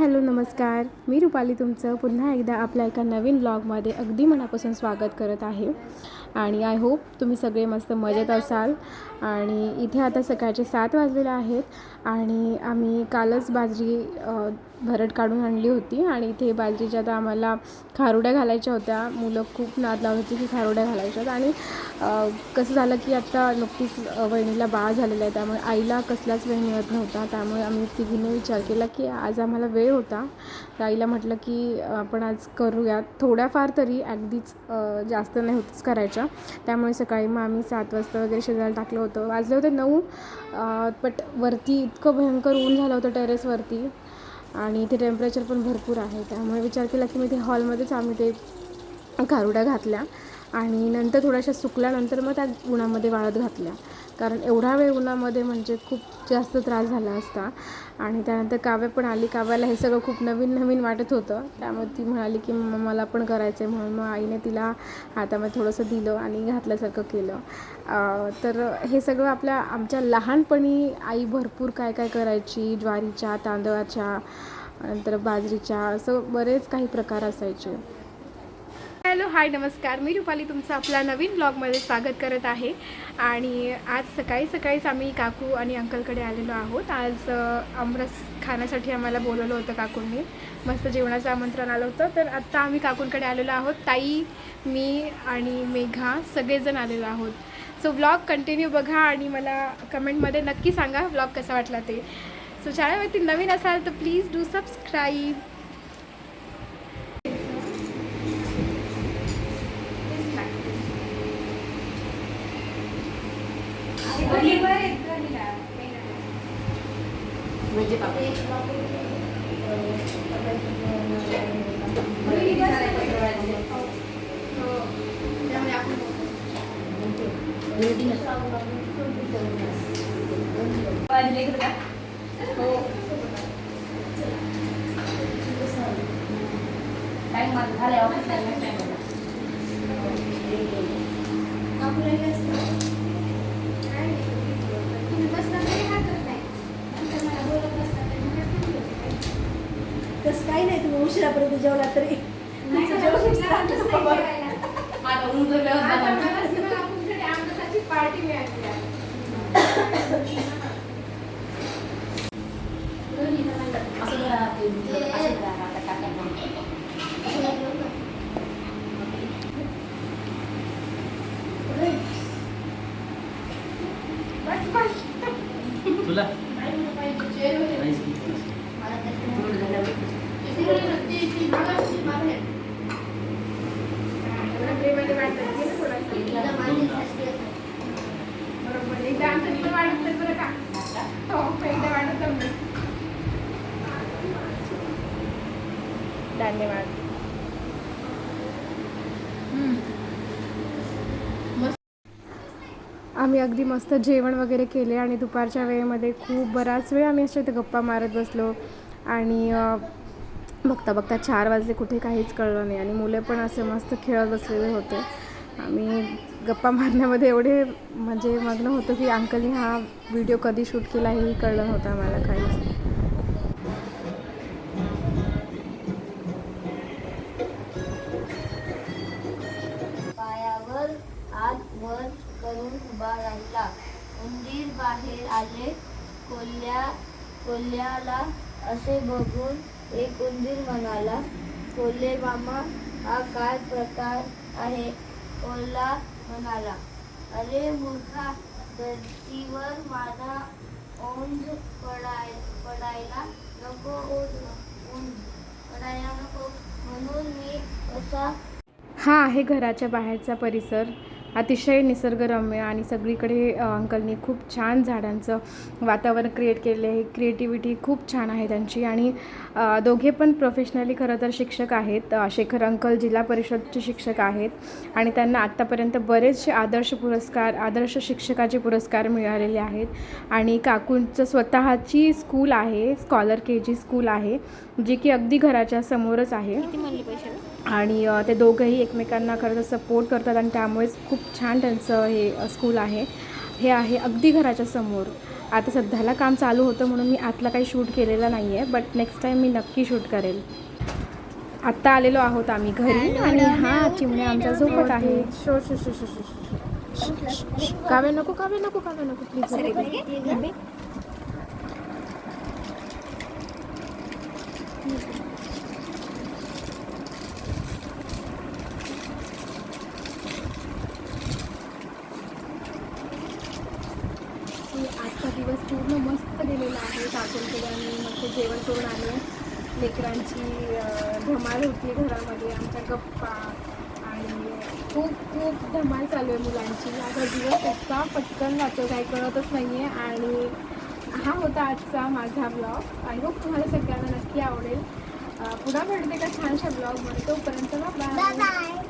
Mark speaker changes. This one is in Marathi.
Speaker 1: हॅलो नमस्कार. मी रुपाली तुमचं पुन्हा एकदा आपल्या एका नवीन ब्लॉगमध्ये अगदी मनापासून स्वागत करत आहे. आणि आय होप तुम्ही सगळे मस्त मजेत असाल. आणि इथे आता सकाळचे सात वाजलेले आहेत. आणि आम्ही कालच बाजरी भरड काढून आणली होती आणि इथे बाजरीच्या आता आम्हाला खारुड्या घालायच्या होत्या मुलं खूप नाद लावत होती की खारुड्या घालायच्यात. आणि कसं झालं की आता नुकतीच वहिनीला बाळ झालेलं आहे त्यामुळे आईला कसलाच वेळ मिळत नव्हता. त्यामुळे आम्ही तिघीने विचार केला की आज आम्हाला वेळ होता. तर आईला म्हटलं की आपण आज करूयात. थोड्याफार तरी अगदीच जास्त नाही होतच करायच्या. त्यामुळे सकाळी मग आम्ही सात वाजता वगैरे शिजायला टाकलं होतं. वाजले होते नऊ बट वरती इतकं भयंकर ऊन झालं होतं टेरेसवरती आणि इथे टेम्परेचर पण भरपूर आहे. त्यामुळे विचार केला की मी ते हॉलमध्येच आम्ही ते कारुड्या घातल्या. आणि नंतर थोड्याशा सुकल्यानंतर मग त्या उन्हामध्ये वाळत घातल्या. कारण एवढा वेळ उन्हामध्ये म्हणजे खूप जास्त त्रास झाला असता. आणि त्यानंतर काव्य पण आली. काव्याला हे सगळं खूप नवीन नवीन वाटत होतं. त्यामुळे ती म्हणाली की मला पण करायचं आहे म्हणून. मग आईने तिला हातामध्ये थोडंसं दिलं आणि घातल्यासारखं केलं. तर हे सगळं आपल्या आमच्या लहानपणी आई भरपूर काय काय करायची? ज्वारीच्या तांदळाच्या नंतर बाजरीच्या असं बरेच काही प्रकार असायचे. हॅलो हाय नमस्कार. मी रुपाली तुमचं आपल्या नवीन ब्लॉगमध्ये स्वागत करत आहे. आणि आज सकाळी सकाळीच आम्ही काकू आणि अंकलकडे आलेलो आहोत. आज अ, आमरस खाण्यासाठी आम्हाला बोलवलं होतं काकूंनी. मस्त जेवणाचं आमंत्रण आलं होतं. तर आत्ता आम्ही काकूंकडे आलेलो आहोत. ताई मी आणि मेघा सगळेजण आलेलो आहोत. सो ब्लॉग कंटिन्यू बघा आणि मला कमेंटमध्ये नक्की सांगा ब्लॉग कसा वाटला ते. सो चॅनलवरती नवीन असाल तर please do subscribe budget apa Aku lagi Ini pas nanti
Speaker 2: तसं काही नाही तुम्ही उशिरापर्यंत जेवला तरी. उशिरा.
Speaker 1: पार्टी मिळाली बस बस.
Speaker 3: तुला?
Speaker 1: धन्यवाद. आम्ही अगदी मस्त जेवण वगैरे केले आणि दुपारच्या वेळेमध्ये खूप बराच वेळ आम्ही अशा इथे गप्पा मारत बसलो. आणि बघता बघता चार वाजले कुठे काहीच कळलं नाही. आणि मुले पण असे मस्त खेळत बसलेले होते. आम्ही गप्पा मारण्यामध्ये एवढे म्हणजे मग्न होतो की अंकलनी हा व्हिडिओ कधी शूट केला हेही कळलं नव्हतं आम्हाला काहीच.
Speaker 4: पायावर आत वर करून उभा राहिला. उंदीर बाहेर आले. कोल्ह्या कोल्ह्याला असे बघून एक उंदीर म्हणाला कोल्हे मामा हा काय प्रकार आहे? कोल्हा म्हणाला अरे मूर्खा धरतीवर माझा ओंज पडाय पडायला नको ओंज ओंज पडायला नको. म्हणून मी असा
Speaker 1: हा आहे घराच्या बाहेरचा परिसर. अतिशय निसर्गरम्य आणि सगळीकडे अंकलनी खूप छान झाडांचं वातावरण क्रिएट केले आहे. क्रिएटिव्हिटी खूप छान आहे त्यांची आणि दोघे पण प्रोफेशनली खरं तर शिक्षक आहेत. शेखर अंकल जिल्हा परिषदचे शिक्षक आहेत आणि त्यांना आत्तापर्यंत बरेचसे आदर्श पुरस्कार आदर्श शिक्षकाचे पुरस्कार मिळालेले आहेत. आणि काकूंचं स्वतःची स्कूल आहे स्कॉलर के जी स्कूल आहे जी की अगदी घराच्या समोरच आहे. आणि ते दोघंही एकमेकांना खरं तर सपोर्ट करतात आणि त्यामुळेच खूप छान त्यांचं हे स्कूल आहे. हे आहे अगदी घराच्या समोर. आता सध्याला काम चालू होतं म्हणून मी आतला काही शूट केलेलं नाही आहे बट नेक्स्ट टाईम मी नक्की शूट करेल. आत्ता आलेलो आहोत आम्ही घरी आणि हा चिमण्या आमच्या झोपत आहे. शो शो शो शो शो शो. काव्य नको काव्य नको काव्य नको प्लीज गेलेला आणि मग ते जेवण करून आले. लेकरांची धमाल होती घरामध्ये. आमच्या गप्पा आणि खूप खूप धमाल चालू आहे मुलांची. आता दिवस इतका पटकन जातो काही कळतच नाही आहे आणि हा होता आजचा माझा ब्लॉग आय होप तुम्हाला सगळ्यांना नक्की आवडेल. पुन्हा भेटते का छानशा ब्लॉगमध्ये तोपर्यंत ना
Speaker 4: बाय